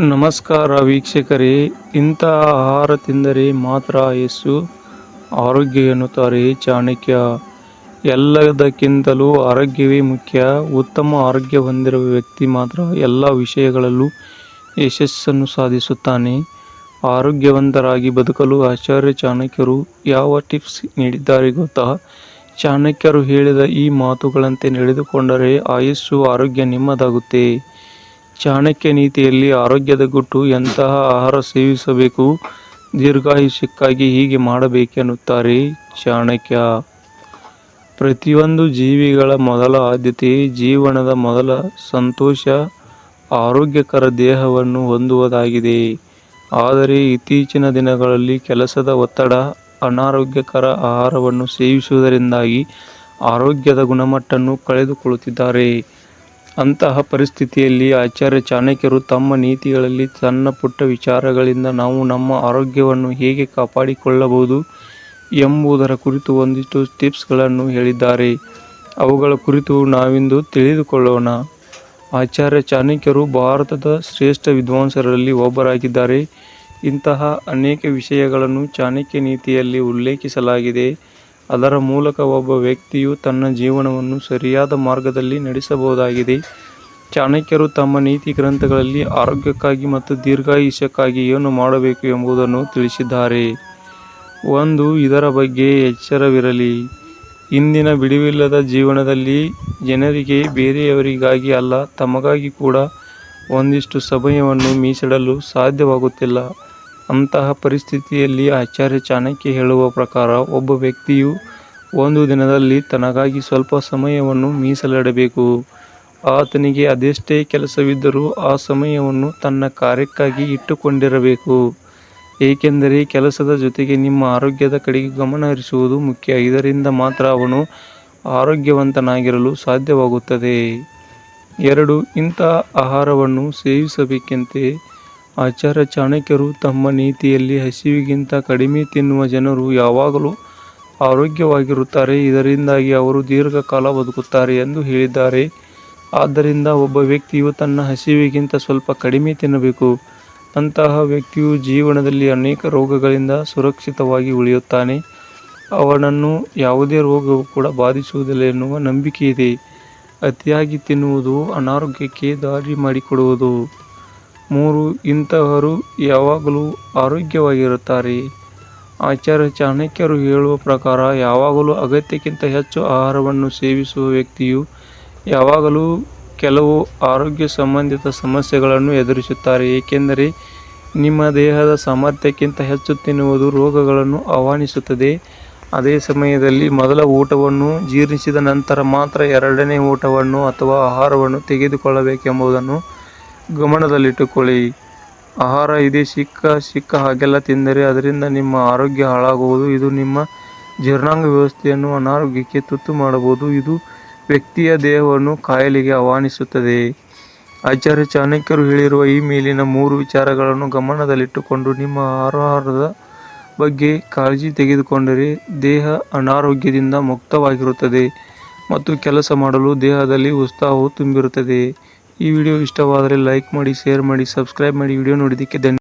ನಮಸ್ಕಾರ ವೀಕ್ಷಕರೇ, ಇಂಥ ಆಹಾರ ತಿಂದರೆ ಮಾತ್ರ ಆಯಸ್ಸು ಆರೋಗ್ಯ ಎನ್ನುತ್ತಾರೆ ಚಾಣಕ್ಯ. ಎಲ್ಲದಕ್ಕಿಂತಲೂ ಆರೋಗ್ಯವೇ ಮುಖ್ಯ. ಉತ್ತಮ ಆರೋಗ್ಯ ಹೊಂದಿರುವ ವ್ಯಕ್ತಿ ಮಾತ್ರ ಎಲ್ಲ ವಿಷಯಗಳಲ್ಲೂ ಯಶಸ್ಸನ್ನು ಸಾಧಿಸುತ್ತಾನೆ. ಆರೋಗ್ಯವಂತರಾಗಿ ಬದುಕಲು ಆಚಾರ್ಯ ಚಾಣಕ್ಯರು ಯಾವ ಟಿಪ್ಸ್ ನೀಡಿದ್ದಾರೆ ಗೊತ್ತಾ? ಚಾಣಕ್ಯರು ಹೇಳಿದ ಈ ಮಾತುಗಳಂತೆ ನಡೆದುಕೊಂಡರೆ ಆಯಸ್ಸು ಆರೋಗ್ಯ ನಿಮ್ಮದಾಗುತ್ತೆ. ಚಾಣಕ್ಯ ನೀತಿಯಲ್ಲಿ ಆರೋಗ್ಯದ ಗುಟ್ಟು ಎಂತಹ ಆಹಾರ ಸೇವಿಸಬೇಕು, ದೀರ್ಘಾಯುಷ್ಯಕ್ಕಾಗಿ ಹೀಗೆ ಮಾಡಬೇಕೆನ್ನುತ್ತಾರೆ ಚಾಣಕ್ಯ. ಪ್ರತಿಯೊಂದು ಜೀವಿಗಳ ಮೊದಲ ಆದ್ಯತೆ ಜೀವನದ ಮೊದಲ ಸಂತೋಷ, ಆರೋಗ್ಯಕರ ದೇಹವನ್ನು ಹೊಂದುವುದಾಗಿದೆ. ಆದರೆ ಇತ್ತೀಚಿನ ದಿನಗಳಲ್ಲಿ ಕೆಲಸದ ಒತ್ತಡ, ಅನಾರೋಗ್ಯಕರ ಆಹಾರವನ್ನು ಸೇವಿಸುವುದರಿಂದಾಗಿ ಆರೋಗ್ಯದ ಗುಣಮಟ್ಟವನ್ನು ಕಳೆದುಕೊಳ್ಳುತ್ತಿದ್ದಾರೆ. ಅಂತಹ ಪರಿಸ್ಥಿತಿಯಲ್ಲಿ ಆಚಾರ್ಯ ಚಾಣಕ್ಯರು ತಮ್ಮ ನೀತಿಗಳಲ್ಲಿ ಸಣ್ಣ ಪುಟ್ಟ ವಿಚಾರಗಳಿಂದ ನಾವು ನಮ್ಮ ಆರೋಗ್ಯವನ್ನು ಹೇಗೆ ಕಾಪಾಡಿಕೊಳ್ಳಬಹುದು ಎಂಬುದರ ಕುರಿತು ಒಂದಿಷ್ಟು ಟಿಪ್ಸ್ಗಳನ್ನು ಹೇಳಿದ್ದಾರೆ. ಅವುಗಳ ಕುರಿತು ನಾವಿಂದು ತಿಳಿದುಕೊಳ್ಳೋಣ. ಆಚಾರ್ಯ ಚಾಣಕ್ಯರು ಭಾರತದ ಶ್ರೇಷ್ಠ ವಿದ್ವಾಂಸರಲ್ಲಿ ಒಬ್ಬರಾಗಿದ್ದಾರೆ. ಇಂತಹ ಅನೇಕ ವಿಷಯಗಳನ್ನು ಚಾಣಕ್ಯ ನೀತಿಯಲ್ಲಿ ಉಲ್ಲೇಖಿಸಲಾಗಿದೆ. ಅದರ ಮೂಲಕ ಒಬ್ಬ ವ್ಯಕ್ತಿಯು ತನ್ನ ಜೀವನವನ್ನು ಸರಿಯಾದ ಮಾರ್ಗದಲ್ಲಿ ನಡೆಸಬಹುದಾಗಿದೆ. ಚಾಣಕ್ಯರು ತಮ್ಮ ನೀತಿ ಗ್ರಂಥಗಳಲ್ಲಿ ಆರೋಗ್ಯಕ್ಕಾಗಿ ಮತ್ತು ದೀರ್ಘಾಯುಷ್ಯಕ್ಕಾಗಿ ಏನು ಮಾಡಬೇಕು ಎಂಬುದನ್ನು ತಿಳಿಸಿದ್ದಾರೆ. ಒಂದು, ಇದರ ಬಗ್ಗೆ ಎಚ್ಚರವಿರಲಿ. ಇಂದಿನ ಬಿಡುವಿಲ್ಲದ ಜೀವನದಲ್ಲಿ ಜನರಿಗೆ ಬೇರೆಯವರಿಗಾಗಿ ಅಲ್ಲ, ತಮಗಾಗಿ ಕೂಡ ಒಂದಿಷ್ಟು ಸಮಯವನ್ನು ಮೀಸಡಲು ಸಾಧ್ಯವಾಗುತ್ತಿಲ್ಲ. ಅಂತಹ ಪರಿಸ್ಥಿತಿಯಲ್ಲಿ ಆಚಾರ್ಯ ಚಾಣಕ್ಯ ಹೇಳುವ ಪ್ರಕಾರ ಒಬ್ಬ ವ್ಯಕ್ತಿಯು ಒಂದು ದಿನದಲ್ಲಿ ತನಗಾಗಿ ಸ್ವಲ್ಪ ಸಮಯವನ್ನು ಮೀಸಲಿಡಬೇಕು. ಆತನಿಗೆ ಅದೆಷ್ಟೇ ಕೆಲಸವಿದ್ದರೂ ಆ ಸಮಯವನ್ನು ತನ್ನ ಕಾರ್ಯಕ್ಕಾಗಿ ಇಟ್ಟುಕೊಂಡಿರಬೇಕು. ಏಕೆಂದರೆ ಕೆಲಸದ ಜೊತೆಗೆ ನಿಮ್ಮ ಆರೋಗ್ಯದ ಕಡೆಗೆ ಗಮನ ಹರಿಸುವುದು ಮುಖ್ಯ. ಇದರಿಂದ ಮಾತ್ರ ಅವನು ಆರೋಗ್ಯವಂತನಾಗಿರಲು ಸಾಧ್ಯವಾಗುತ್ತದೆ. ಎರಡು, ಇಂಥ ಆಹಾರವನ್ನು ಸೇವಿಸಬೇಕೆಂತೆ ಆಚಾರ್ಯ ಚಾಣಕ್ಯರು ತಮ್ಮ ನೀತಿಯಲ್ಲಿ ಹಸಿವಿಗಿಂತ ಕಡಿಮೆ ತಿನ್ನುವ ಜನರು ಯಾವಾಗಲೂ ಆರೋಗ್ಯವಾಗಿರುತ್ತಾರೆ. ಇದರಿಂದಾಗಿ ಅವರು ದೀರ್ಘಕಾಲ ಬದುಕುತ್ತಾರೆ ಎಂದು ಹೇಳಿದ್ದಾರೆ. ಆದ್ದರಿಂದ ಒಬ್ಬ ವ್ಯಕ್ತಿಯು ತನ್ನ ಹಸಿವಿಗಿಂತ ಸ್ವಲ್ಪ ಕಡಿಮೆ ತಿನ್ನಬೇಕು. ಅಂತಹ ವ್ಯಕ್ತಿಯು ಜೀವನದಲ್ಲಿ ಅನೇಕ ರೋಗಗಳಿಂದ ಸುರಕ್ಷಿತವಾಗಿ ಉಳಿಯುತ್ತಾನೆ. ಅವನನ್ನು ಯಾವುದೇ ರೋಗವು ಕೂಡ ಬಾಧಿಸುವುದಿಲ್ಲ ಎನ್ನುವ ನಂಬಿಕೆ ಇದೆ ಅತಿಯಾಗಿ ತಿನ್ನುವುದು ಅನಾರೋಗ್ಯಕ್ಕೆ ದಾರಿ ಮಾಡಿಕೊಡುವುದು. ಮೂರು ಇಂತಹವರು ಯಾವಾಗಲೂ ಆರೋಗ್ಯವಾಗಿರುತ್ತಾರೆ. ಆಚಾರ್ಯ ಚಾಣಕ್ಯರು ಹೇಳುವ ಪ್ರಕಾರ ಯಾವಾಗಲೂ ಅಗತ್ಯಕ್ಕಿಂತ ಹೆಚ್ಚು ಆಹಾರವನ್ನು ಸೇವಿಸುವ ವ್ಯಕ್ತಿಯು ಯಾವಾಗಲೂ ಕೆಲವು ಆರೋಗ್ಯ ಸಂಬಂಧಿತ ಸಮಸ್ಯೆಗಳನ್ನು ಎದುರಿಸುತ್ತಾರೆ. ಏಕೆಂದರೆ ನಿಮ್ಮ ದೇಹದ ಸಾಮರ್ಥ್ಯಕ್ಕಿಂತ ಹೆಚ್ಚು ತಿನ್ನುವುದು ರೋಗಗಳನ್ನು ಆಹ್ವಾನಿಸುತ್ತದೆ. ಅದೇ ಸಮಯದಲ್ಲಿ ಮೊದಲ ಊಟವನ್ನು ಜೀರ್ಣಿಸಿದ ನಂತರ ಮಾತ್ರ ಎರಡನೇ ಊಟವನ್ನು ಅಥವಾ ಆಹಾರವನ್ನು ತೆಗೆದುಕೊಳ್ಳಬೇಕೆಂಬುದನ್ನು ಗಮನದಲ್ಲಿಟ್ಟುಕೊಳ್ಳಿ. ಆಹಾರ ಇದೆ ಸಿಕ್ಕ ಸಿಕ್ಕ ಹಾಗೆಲ್ಲ ತಿಂದರೆ ಅದರಿಂದ ನಿಮ್ಮ ಆರೋಗ್ಯ ಹಾಳಾಗುವುದು. ಇದು ನಿಮ್ಮ ಜೀರ್ಣಾಂಗ ವ್ಯವಸ್ಥೆಯನ್ನು ಅನಾರೋಗ್ಯಕ್ಕೆ ತುತ್ತು ಮಾಡಬಹುದು. ಇದು ವ್ಯಕ್ತಿಯ ದೇಹವನ್ನು ಕಾಯಿಲೆಗೆ ಆಹ್ವಾನಿಸುತ್ತದೆ. ಆಚಾರ್ಯ ಚಾಣಕ್ಯರು ಹೇಳಿರುವ ಈ ಮೇಲಿನ ಮೂರು ವಿಚಾರಗಳನ್ನು ಗಮನದಲ್ಲಿಟ್ಟುಕೊಂಡು ನಿಮ್ಮ ಆಹಾರದ ಬಗ್ಗೆ ಕಾಳಜಿ ತೆಗೆದುಕೊಂಡರೆ ದೇಹ ಅನಾರೋಗ್ಯದಿಂದ ಮುಕ್ತವಾಗಿರುತ್ತದೆ ಮತ್ತು ಕೆಲಸ ಮಾಡಲು ದೇಹದಲ್ಲಿ ಉತ್ಸಾಹವು ತುಂಬಿರುತ್ತದೆ. ಈ ವಿಡಿಯೋ ಇಷ್ಟವಾದರೆ ಲೈಕ್ ಮಾಡಿ ಶೇರ್ ಮಾಡಿ ಸಬ್ಸ್ಕ್ರೈಬ್ ಮಾಡಿ ವಿಡಿಯೋ ನೋಡಿದ್ದಕ್ಕೆ ಧನ್ಯ